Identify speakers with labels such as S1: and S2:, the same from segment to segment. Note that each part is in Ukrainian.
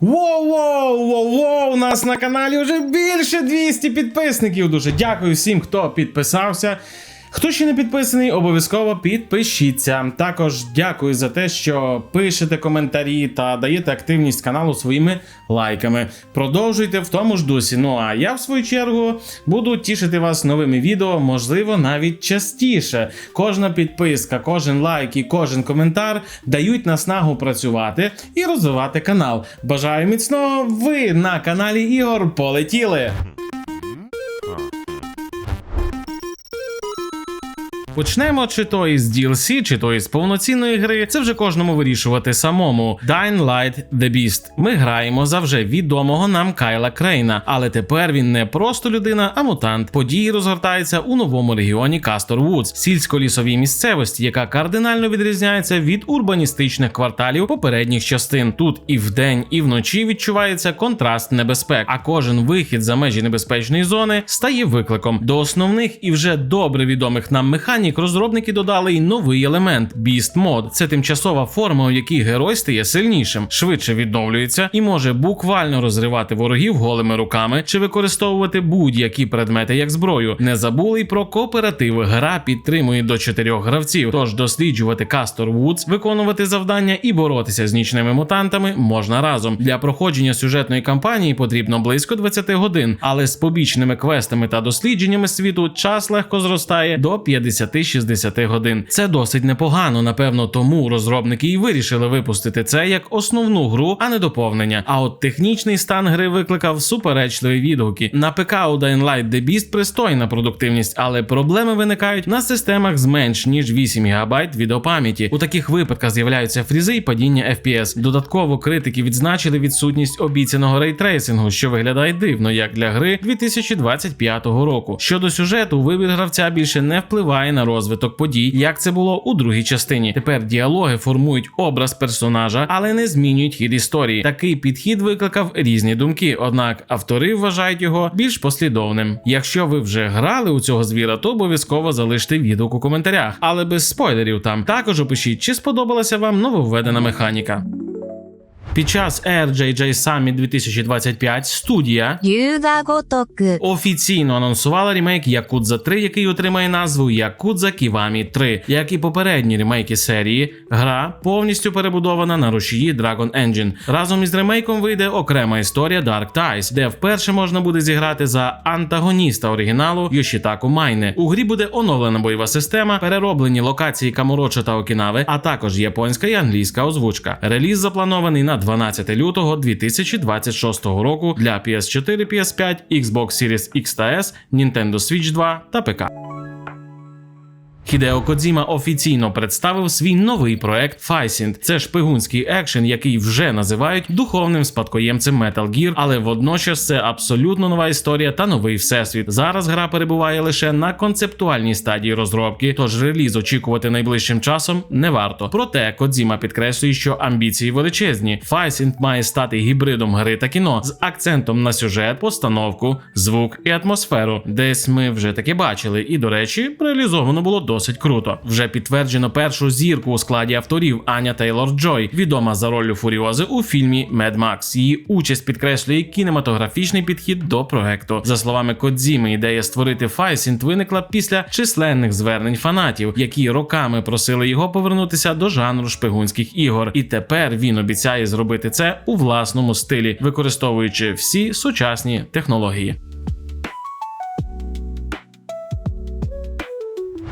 S1: Воу-воу-воу-воу! У нас на каналі вже більше 200 підписників. Дуже дякую всім, хто підписався. Хто ще не підписаний, обов'язково підпишіться. Також дякую за те, що пишете коментарі та даєте активність каналу своїми лайками. Продовжуйте в тому ж дусі. Ну а я, в свою чергу, буду тішити вас новими відео, можливо, навіть частіше. Кожна підписка, кожен лайк і кожен коментар дають наснагу працювати і розвивати канал. Бажаю міцного! Ви на каналі Ігор полетіли! Почнемо чи то із DLC, чи то із повноцінної гри. Це вже кожному вирішувати самому. Dying Light The Beast. Ми граємо за вже відомого нам Кайла Крейна, але тепер він не просто людина, а мутант. Події розгортаються у новому регіоні Кастор Вудс, сільсько-лісовій місцевості, яка кардинально відрізняється від урбаністичних кварталів попередніх частин. Тут і вдень, і вночі відчувається контраст небезпек. А кожен вихід за межі небезпечної зони стає викликом. До основних і вже добре відомих нам механік розробники додали й новий елемент Beast Mode. Це тимчасова форма, у якій герой стає сильнішим, швидше відновлюється і може буквально розривати ворогів голими руками чи використовувати будь-які предмети як зброю. Не забули й про кооператив. Гра підтримує до чотирьох гравців. Тож досліджувати Кастор Вудс, виконувати завдання і боротися з нічними мутантами можна разом. Для проходження сюжетної кампанії потрібно близько 20 годин, але з побічними квестами та дослідженнями світу час легко зростає до 50-60 годин. Це досить непогано. Напевно, тому розробники і вирішили випустити це як основну гру, а не доповнення. А от технічний стан гри викликав суперечливі відгуки. На ПК у Dying Light The Beast пристойна продуктивність, але проблеми виникають на системах з менш ніж 8 ГБ відеопам'яті. У таких випадках з'являються фрізи і падіння FPS. Додатково критики відзначили відсутність обіцяного рейтрейсингу, що виглядає дивно як для гри 2025 року. Щодо сюжету, вибір гравця більше не впливає на розвиток подій, як це було у другій частині. Тепер діалоги формують образ персонажа, але не змінюють хід історії. Такий підхід викликав різні думки, однак автори вважають його більш послідовним. Якщо ви вже грали у цього звіра, то обов'язково залиште відгук у коментарях, але без спойлерів там. Також опишіть, чи сподобалася вам нововведена механіка. Під час RJJ Summit 2025 студія офіційно анонсувала ремейк Якудза 3, який отримає назву Якудза Ківамі 3. Як і попередні ремейки серії, гра повністю перебудована на рушії Dragon Engine. Разом із ремейком вийде окрема історія Dark Ties, де вперше можна буде зіграти за антагоніста оригіналу Йошітаку Майне. У грі буде оновлена бойова система, перероблені локації Камуроча та Окінави, а також японська і англійська озвучка. Реліз запланований на 12 лютого 2026 року для PS4, PS5, Xbox Series X та S, Nintendo Switch 2 та ПК. Хідео Кодзіма офіційно представив свій новий проект Файсінт. Це шпигунський екшен, який вже називають духовним спадкоємцем Metal Gear, але водночас це абсолютно нова історія та новий всесвіт. Зараз гра перебуває лише на концептуальній стадії розробки, тож реліз очікувати найближчим часом не варто. Проте Кодзіма підкреслює, що амбіції величезні. Файсінт має стати гібридом гри та кіно з акцентом на сюжет, постановку, звук і атмосферу. Десь ми вже таке бачили, і до речі, реалізовано було досить круто. Вже підтверджено першу зірку у складі авторів Аня Тейлор Джой, відома за роллю Фуріози у фільмі Mad Max. Її участь підкреслює кінематографічний підхід до проекту. За словами Кодзіми, ідея створити Файсінт виникла після численних звернень фанатів, які роками просили його повернутися до жанру шпигунських ігор. І тепер він обіцяє зробити це у власному стилі, використовуючи всі сучасні технології.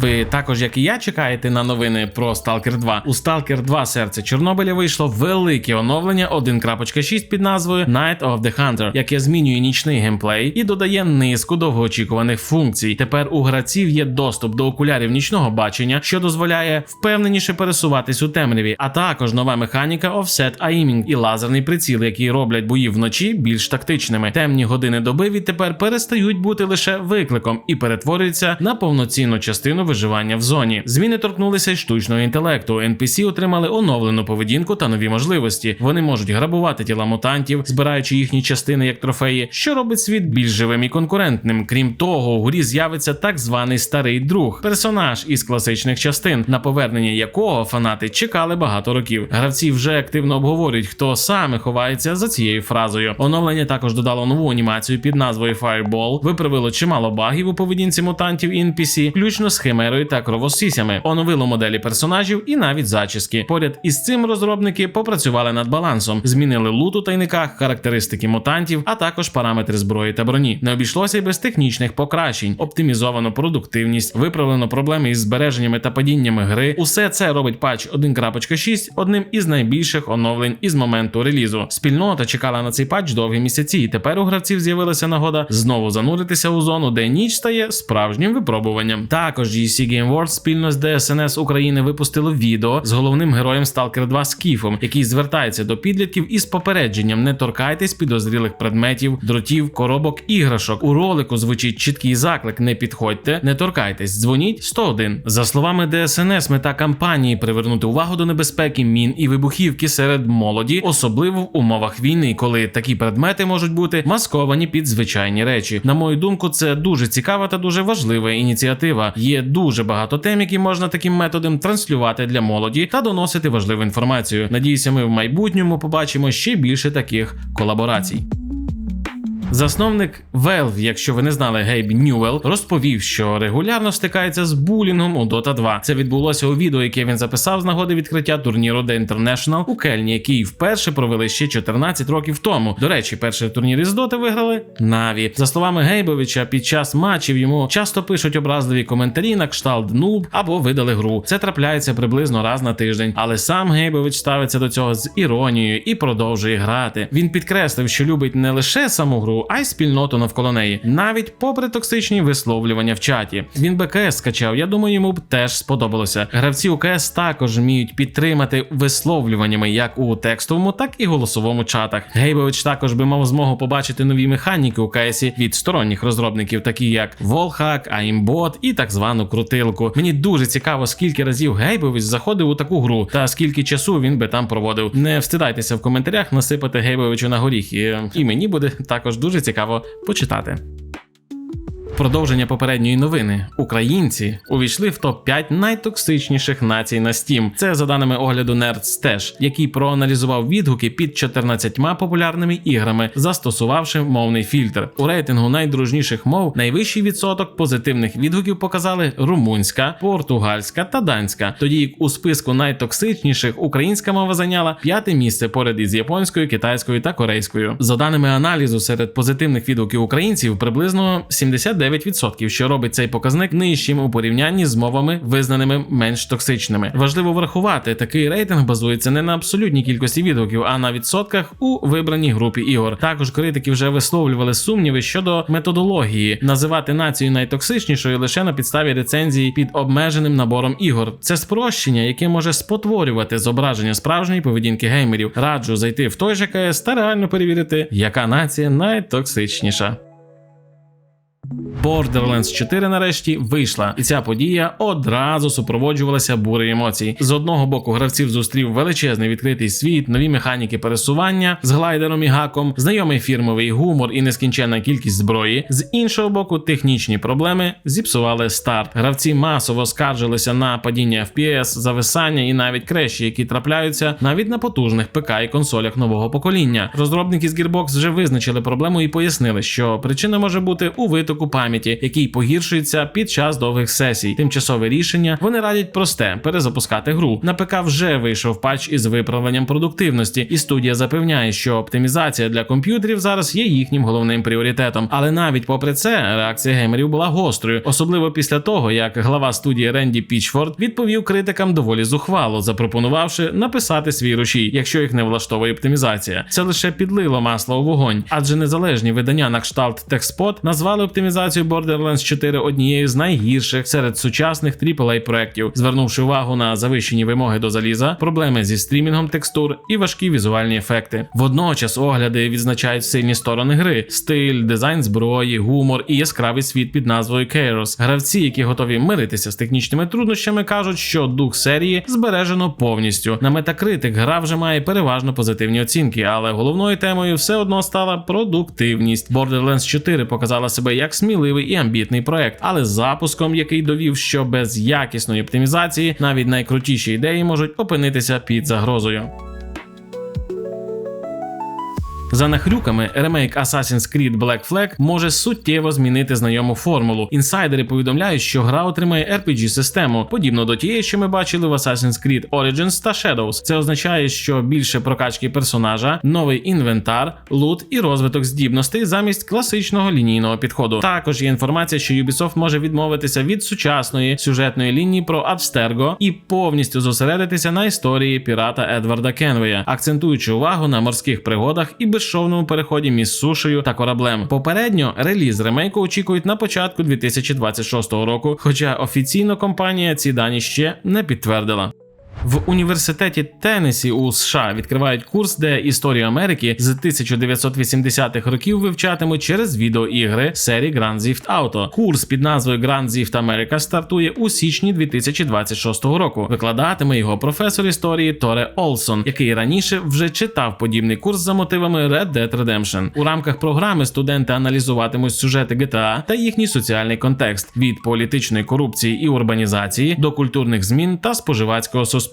S1: Ви також, як і я, чекаєте на новини про Stalker 2. У Stalker 2 серце Чорнобиля вийшло велике оновлення 1.6 під назвою Night of the Hunter, яке змінює нічний геймплей і додає низку довгоочікуваних функцій. Тепер у гравців є доступ до окулярів нічного бачення, що дозволяє впевненіше пересуватись у темряві, а також нова механіка Offset Aiming і лазерний приціл, які роблять бої вночі більш тактичними. Темні години доби відтепер перестають бути лише викликом і перетворюються на повноцінну частину виживання в зоні. Зміни торкнулися й штучного інтелекту. NPC отримали оновлену поведінку та нові можливості. Вони можуть грабувати тіла мутантів, збираючи їхні частини як трофеї, що робить світ більш живим і конкурентним. Крім того, у грі з'явиться так званий старий друг, персонаж із класичних частин, на повернення якого фанати чекали багато років. Гравці вже активно обговорюють, хто саме ховається за цією фразою. Оновлення також додало нову анімацію під назвою Fireball, виправило чимало багів у поведінці мутантів і NPC, включно з химерою та кровосісями, оновило моделі персонажів і навіть зачіски. Поряд із цим розробники попрацювали над балансом, змінили лут у тайниках, характеристики мутантів, а також параметри зброї та броні. Не обійшлося й без технічних покращень, оптимізовано продуктивність, виправлено проблеми із збереженнями та падіннями гри. Усе це робить патч 1.6 одним із найбільших оновлень із моменту релізу. Спільнота чекала на цей патч довгі місяці, і тепер у гравців з'явилася нагода знову зануритися у зону, де ніч стає справжнім випробуванням. Також GC Game World спільно з DSNS України випустило відео з головним героєм Stalker 2 Скіфом, який звертається до підлітків із попередженням: не торкайтесь підозрілих предметів, дротів, коробок, іграшок. У ролику звучить чіткий заклик: не підходьте, не торкайтесь, дзвоніть 101. За словами DSNS, мета кампанії привернути увагу до небезпеки мін і вибухівки серед молоді, особливо в умовах війни, коли такі предмети можуть бути масковані під звичайні речі. На мою думку, це дуже цікава та дуже важлива ініціатива. Є дуже багато тем, які можна таким методом транслювати для молоді та доносити важливу інформацію. Надіюся, ми в майбутньому побачимо ще більше таких колаборацій. Засновник Valve, якщо ви не знали, Гейб Ньюел, розповів, що регулярно стикається з булінгом у Dota 2. Це відбулося у відео, яке він записав з нагоди відкриття турніру The International у Кельні, який вперше провели ще 14 років тому. До речі, перший турнір із Dota виграли Наві. За словами Гейбовича, під час матчів йому часто пишуть образливі коментарі на кшталт нуб або видали гру. Це трапляється приблизно раз на тиждень, але сам Гейбович ставиться до цього з іронією і продовжує грати. Він підкреслив, що любить не лише саму гру а й спільноту навколо неї, навіть попри токсичні висловлювання в чаті. Він БКС скачав. Я думаю, йому б теж сподобалося. Гравці УКС також вміють підтримати висловлюваннями як у текстовому, так і голосовому чатах. Гейбович також би мав змогу побачити нові механіки у КСі від сторонніх розробників, такі як Волхак, Аймбот і так звану крутилку. Мені дуже цікаво, скільки разів Гейбович заходив у таку гру та скільки часу він би там проводив. Не встидайтеся в коментарях насипати Гейбовичу на горіх, і, і мені буде також дуже дуже цікаво почитати. Продовження попередньої новини. Українці увійшли в топ 5 найтоксичніших націй на Steam. Це за даними огляду Nerds теж, який проаналізував відгуки під 14 популярними іграми, застосувавши мовний фільтр. У рейтингу найдружніших мов найвищий відсоток позитивних відгуків показали румунська, португальська та данська. Тоді як у списку найтоксичніших українська мова зайняла п'яте місце поряд із японською, китайською та корейською. За даними аналізу, серед позитивних відгуків українців приблизно 79 9%, що робить цей показник нижчим у порівнянні з мовами, визнаними менш токсичними. Важливо врахувати, такий рейтинг базується не на абсолютній кількості відгуків, а на відсотках у вибраній групі ігор. Також критики вже висловлювали сумніви щодо методології, називати націю найтоксичнішою лише на підставі рецензії під обмеженим набором ігор. Це спрощення, яке може спотворювати зображення справжньої поведінки геймерів. Раджу зайти в той же КС та реально перевірити, яка нація найтоксичніша. Borderlands 4 нарешті вийшла, і ця подія одразу супроводжувалася бурею емоцій. З одного боку, гравців зустрів величезний відкритий світ, нові механіки пересування з глайдером і гаком, знайомий фірмовий гумор і нескінченна кількість зброї. З іншого боку, технічні проблеми зіпсували старт. Гравці масово скаржилися на падіння FPS, зависання і навіть креші, які трапляються навіть на потужних ПК і консолях нового покоління. Розробники з Gearbox вже визначили проблему і пояснили, що причина може бути у витоку пам'яті пам'яті, який погіршується під час довгих сесій. Тимчасове рішення вони радять просте перезапускати гру. На ПК вже вийшов патч із виправленням продуктивності, і студія запевняє, що оптимізація для комп'ютерів зараз є їхнім головним пріоритетом. Але навіть попри це реакція геймерів була гострою, особливо після того, як глава студії Ренді Пічфорд відповів критикам доволі зухвало, запропонувавши написати свій рушій, якщо їх не влаштовує оптимізація. Це лише підлило масло у вогонь, адже незалежні видання на кшталт TechSpot назвали оптимізацію репутацію Borderlands 4 однією з найгірших серед сучасних aaa проєктів, звернувши увагу на завищені вимоги до заліза, проблеми зі стрімінгом текстур і важкі візуальні ефекти. Водночас огляди відзначають сильні сторони гри: стиль, дизайн зброї, гумор і яскравий світ під назвою Chaos. Гравці, які готові миритися з технічними труднощами, кажуть, що дух серії збережено повністю. На Metacritic гра вже має переважно позитивні оцінки, але головною темою все одно стала продуктивність. Borderlands 4 показала себе як сміливий і амбітний проект, але з запуском, який довів, що без якісної оптимізації навіть найкрутіші ідеї можуть опинитися під загрозою. За нахрюками, ремейк Assassin's Creed Black Flag може суттєво змінити знайому формулу. Інсайдери повідомляють, що гра отримає RPG-систему, подібно до тієї, що ми бачили в Assassin's Creed Origins та Shadows. Це означає, що більше прокачки персонажа, новий інвентар, лут і розвиток здібностей замість класичного лінійного підходу. Також є інформація, що Ubisoft може відмовитися від сучасної сюжетної лінії про Абстерго і повністю зосередитися на історії пірата Едварда Кенвея, акцентуючи увагу на морських пригодах і безшовному переході між сушею та кораблем. Попередньо реліз ремейку очікують на початку 2026 року, хоча офіційно компанія ці дані ще не підтвердила. В університеті Теннесі у США відкривають курс, де історію Америки з 1980-х років вивчатимуть через відеоігри серії Grand Theft Auto. Курс під назвою Grand Theft America стартує у січні 2026 року. Викладатиме його професор історії Торе Олсон, який раніше вже читав подібний курс за мотивами Red Dead Redemption. У рамках програми студенти аналізуватимуть сюжети GTA та їхній соціальний контекст від політичної корупції і урбанізації до культурних змін та споживацького суспільства.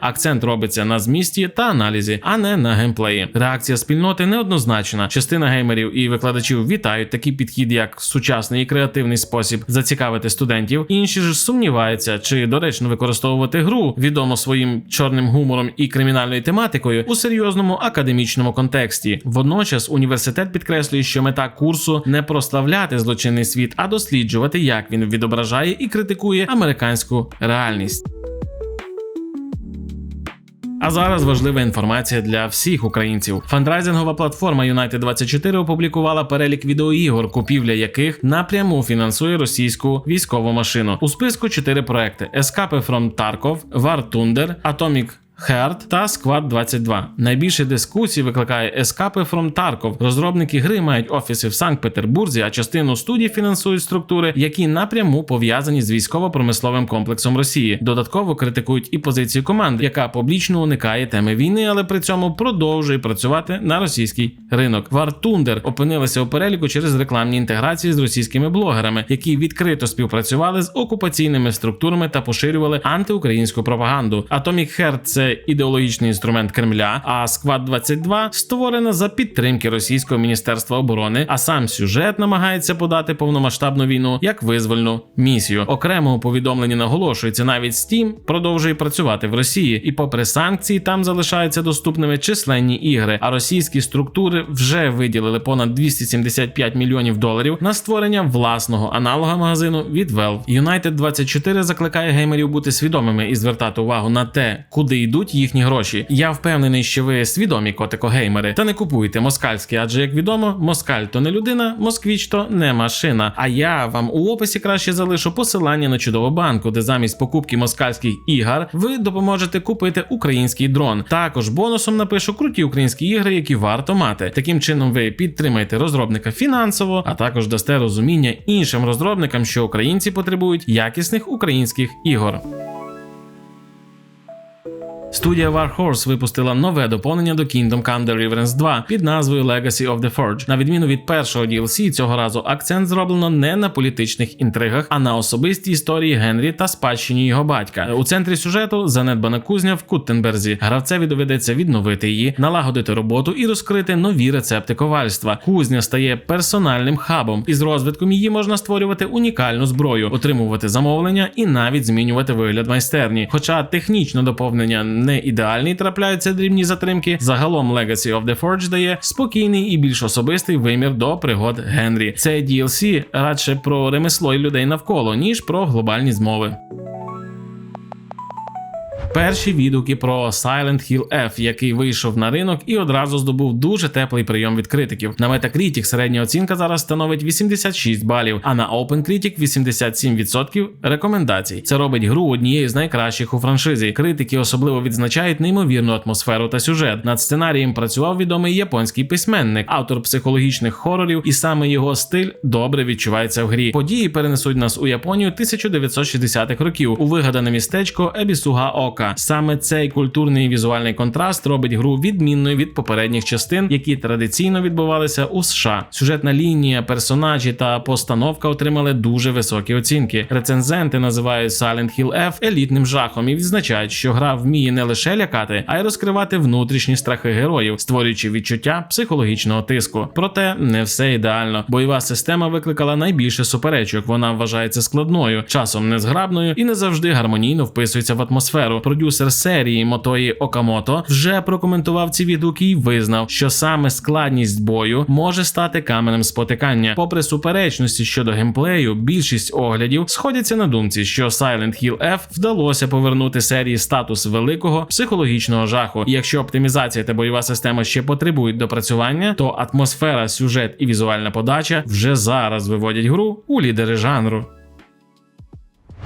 S1: Акцент робиться на змісті та аналізі, а не на геймплеї. Реакція спільноти неоднозначна. Частина геймерів і викладачів вітають такий підхід, як сучасний і креативний спосіб зацікавити студентів. Інші ж сумніваються, чи доречно використовувати гру, відомо своїм чорним гумором і кримінальною тематикою у серйозному академічному контексті. Водночас університет підкреслює, що мета курсу не прославляти злочинний світ, а досліджувати, як він відображає і критикує американську реальність. А зараз важлива інформація для всіх українців. Фандрайзингова платформа United24 опублікувала перелік відеоігор, купівля яких напряму фінансує російську військову машину. У списку чотири проекти: Escape from Tarkov, War Thunder, Atomic Heart та Squad 22. Найбільше дискусій викликає Escape from Tarkov. Розробники гри мають офіси в Санкт-Петербурзі, а частину студій фінансують структури, які напряму пов'язані з військово-промисловим комплексом Росії. Додатково критикують і позицію команди, яка публічно уникає теми війни, але при цьому продовжує працювати на російський ринок. Thunder опинилися у переліку через рекламні інтеграції з російськими блогерами, які відкрито співпрацювали з окупаційними структурами та поширювали антиукраїнську пропаганду. Atomic Heart – це ідеологічний інструмент Кремля. А Squad 22 створена за підтримки російського міністерства оборони. А сам сюжет намагається подати повномасштабну війну як визвольну місію. Окремо у повідомленні наголошується, навіть Steam продовжує працювати в Росії, і, попри санкції, там залишаються доступними численні ігри. А російські структури вже виділили понад 275 мільйонів доларів на створення власного аналога магазину від Valve. United 24 закликає геймерів бути свідомими і звертати увагу на те, куди йдуть їхні гроші. Я впевнений, що ви свідомі котико-геймери. Та не купуйте москальське, адже як відомо, москаль то не людина, москвіч то не машина. А я вам у описі краще залишу посилання на чудову банку, де замість покупки москальських ігор ви допоможете купити український дрон. Також бонусом напишу круті українські ігри, які варто мати. Таким чином, ви підтримаєте розробника фінансово, а також дасте розуміння іншим розробникам, що українці потребують якісних українських ігор. Студія Warhorse випустила нове доповнення до Kingdom Come Deliverance 2 під назвою Legacy of the Forge. На відміну від першого DLC, цього разу акцент зроблено не на політичних інтригах, а на особистій історії Генрі та спадщині його батька. У центрі сюжету занедбана кузня в Куттенберзі. Гравцеві доведеться відновити її, налагодити роботу і розкрити нові рецепти ковальства. Кузня стає персональним хабом, і з розвитком її можна створювати унікальну зброю, отримувати замовлення і навіть змінювати вигляд майстерні. Хоча технічно доповнення не ідеальний, трапляються дрібні затримки. Загалом Legacy of the Forge дає спокійний і більш особистий вимір до пригод Генрі. Це DLC радше про ремесло і людей навколо, ніж про глобальні змови. Перші відгуки про Silent Hill F, який вийшов на ринок і одразу здобув дуже теплий прийом від критиків. На Metacritic середня оцінка зараз становить 86 балів, а на OpenCritic 87% рекомендацій. Це робить гру однією з найкращих у франшизі. Критики особливо відзначають неймовірну атмосферу та сюжет. Над сценарієм працював відомий японський письменник, автор психологічних хорорів, і саме його стиль добре відчувається в грі. Події перенесуть нас у Японію 1960-х років у вигадане містечко Ебісуга Ока. Саме цей культурний і візуальний контраст робить гру відмінною від попередніх частин, які традиційно відбувалися у США. Сюжетна лінія, персонажі та постановка отримали дуже високі оцінки. Рецензенти називають Silent Hill F елітним жахом і відзначають, що гра вміє не лише лякати, а й розкривати внутрішні страхи героїв, створюючи відчуття психологічного тиску. Проте не все ідеально. Бойова система викликала найбільше суперечок. Вона вважається складною, часом незграбною і не завжди гармонійно вписується в атмосферу. Продюсер серії Мотої Окамото вже прокоментував ці відгуки і визнав, що саме складність бою може стати каменем спотикання. Попри суперечності щодо геймплею, більшість оглядів сходяться на думці, що Silent Hill F вдалося повернути серії статус великого психологічного жаху. І якщо оптимізація та бойова система ще потребують допрацювання, то атмосфера, сюжет і візуальна подача вже зараз виводять гру у лідери жанру.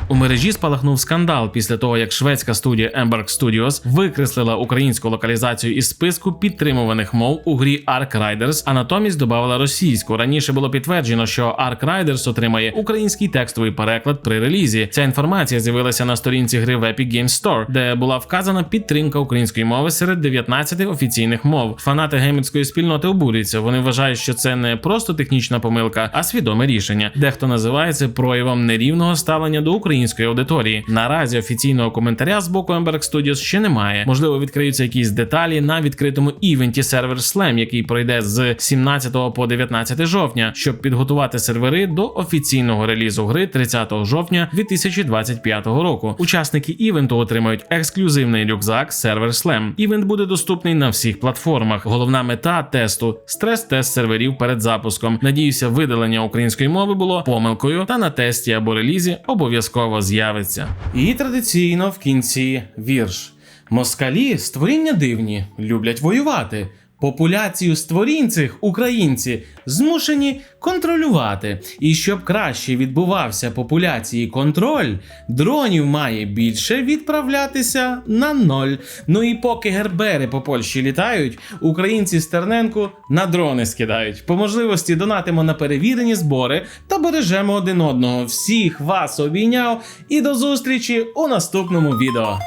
S1: У мережі спалахнув скандал після того, як шведська студія Embark Studios викреслила українську локалізацію із списку підтримуваних мов у грі Ark Riders, а натомість додавала російську. Раніше було підтверджено, що Ark Riders отримає український текстовий переклад при релізі. Ця інформація з'явилася на сторінці гри в Epic Games Store, де була вказана підтримка української мови серед 19 офіційних мов. Фанати геймерської спільноти обурюються. Вони вважають, що це не просто технічна помилка, а свідоме рішення. Дехто називає це проявом нерівного ставлення до української аудиторії. Наразі офіційного коментаря з боку Embark Studios ще немає. Можливо, відкриються якісь деталі на відкритому івенті Server Slam, який пройде з 17 по 19 жовтня, щоб підготувати сервери до офіційного релізу гри 30 жовтня 2025 року. Учасники івенту отримають ексклюзивний рюкзак Server Slam. Івент буде доступний на всіх платформах. Головна мета тесту стрес-тест серверів перед запуском. Надіюся, видалення української мови було помилкою, та на тесті або релізі обов'язково з'явиться. І традиційно в кінці вірш. Москалі створіння дивні, люблять воювати. Популяцію створінь цих українці змушені контролювати. І щоб краще відбувався популяції контроль, дронів має більше відправлятися на ноль. Ну і поки гербери по Польщі літають, українці Стерненку на дрони скидають. По можливості донатимо на перевірені збори та бережемо один одного. Всіх вас обійняв і до зустрічі у наступному відео.